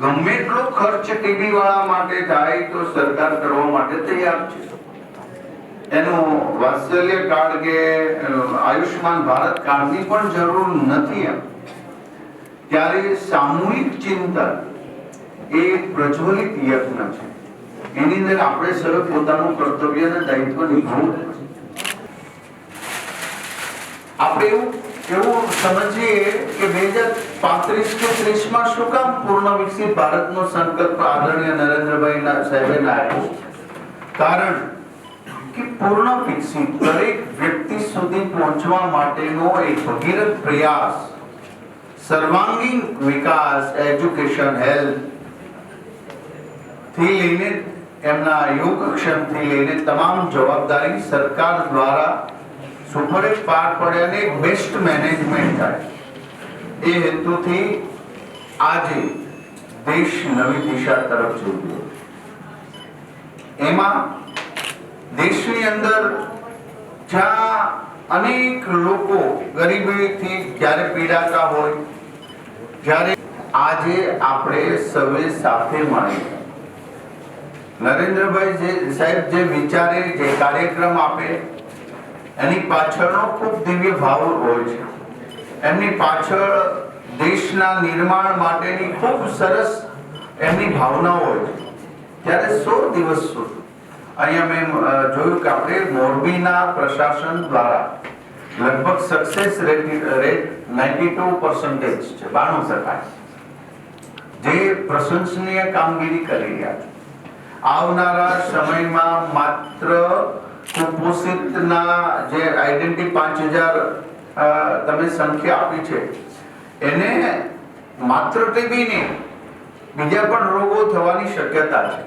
ગમે એટલો ખર્ચ ટીવી વાળા માટે થાય તો સરકાર કરવા માટે તૈયાર છે. એનું વાત્સલ્ય કાર્ડ કે આયુષ્માન ભારત કાર્ડની પણ જરૂર નથી એમ. ત્યારે સામૂહિક ચિંતન એ પ્રજ્વલિત યજ્ઞ છે. એની અંદર આપણે સૌ પોતાનું કર્તવ્ય અને દાયિત્વ નિભાવવું આપણે એવું એવું સમજીએ કે બે પાંત્રીસ સર્વાંગીણ વિકાસ, એજ્યુકેશન હેલ્થથી લઈને એમના યોગ ક્ષમથી લઈને તમામ જવાબદારી સરકાર દ્વારા સુપરે પાર પડે અને બેસ્ટ મેનેજમેન્ટ થાય. એ હેતુથી આજે દેશ નવી દિશા તરફ જઈ રહ્યો એમાં દેશની અંદર જ્યાં અનેક લોકો ગરીબીથી જ્યારે પીડાતા હોય, જ્યારે આજે આપણે સૌએ સાથે મળી નરેન્દ્રભાઈ જે સાહેબ જે વિચારે, જે કાર્યક્રમ આપે, એની પાછળનો ખૂબ દિવ્ય ભાવ હોય છે. એમની પાછળ દેશના નિર્માણ માટેની ખૂબ સરસ એમની ભાવના હોય છે. ત્યારે સો દિવસ સુધી. અહીંયા મેં જોયું કે આપણે મોરબીના પ્રશાસન દ્વારા લગભગ success rate rate ninety two percentage છે, બાણું ટકા જે પ્રશંસનીય કામગીરી કરી રહ્યા છે. આવનારા સમયમાં માત્ર કુપોષિતના જે આઈડેન્ટિટી પાંચ હજાર તમે સંખ્યા આપી છે. એને માત્ર ટીબી નહીં બીજા પણ રોગો થવાની શક્યતા છે.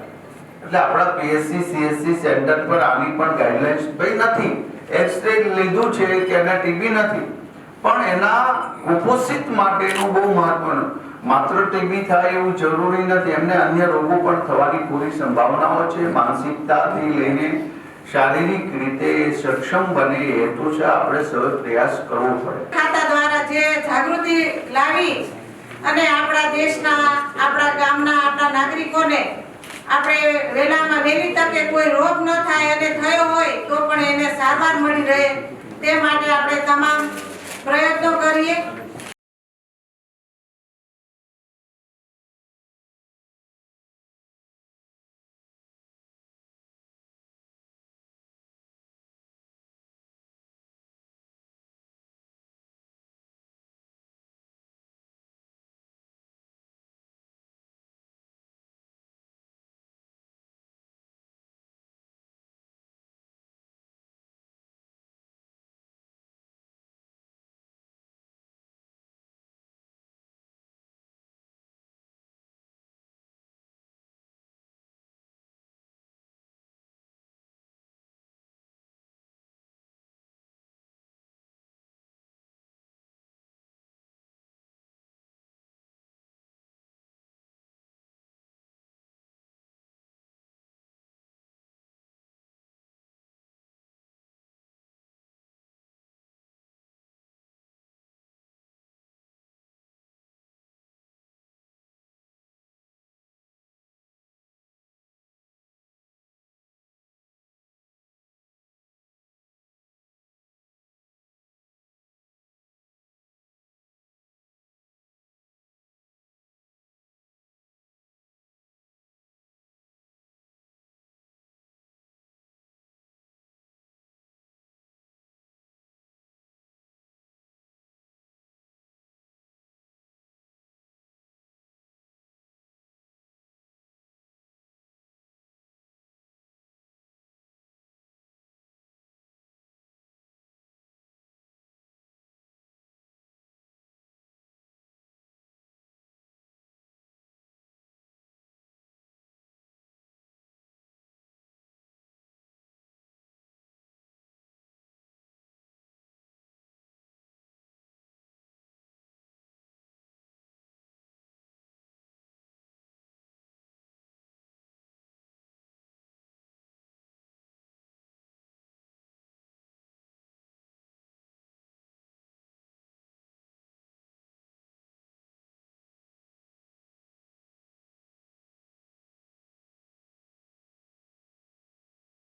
એટલે આપણા પીએસસી સીએસસી સેન્ટર પર આની પણ ગાઈડલાઇન્સ ભાઈ નથી. એક્સરે લીધું છે કે એને ટીબી નથી. પણ એના કુપોષિત માટેનું બહુ મહત્વનું. માત્ર ટીબી થાય એવું જરૂરી નથી. એમને અન્ય રોગો પણ થવાની પૂરી સંભાવનાઓ છે. માનસિકતાથી લઈને શારીરિક રીતે સક્ષમ બને હેતુ છે, આપણે સૌ પ્રયાસ કરવો પડે. ખાતા દ્વારા જે જાગૃતિ લાવી અને આપણા દેશના, આપણા ગામના, આપણા નાગરિકોને આપણે વેલામાં વહેલી તકે કોઈ રોગ ન થાય અને થયો હોય તો પણ એને સારવાર મળી રહે તે માટે આપણે તમામ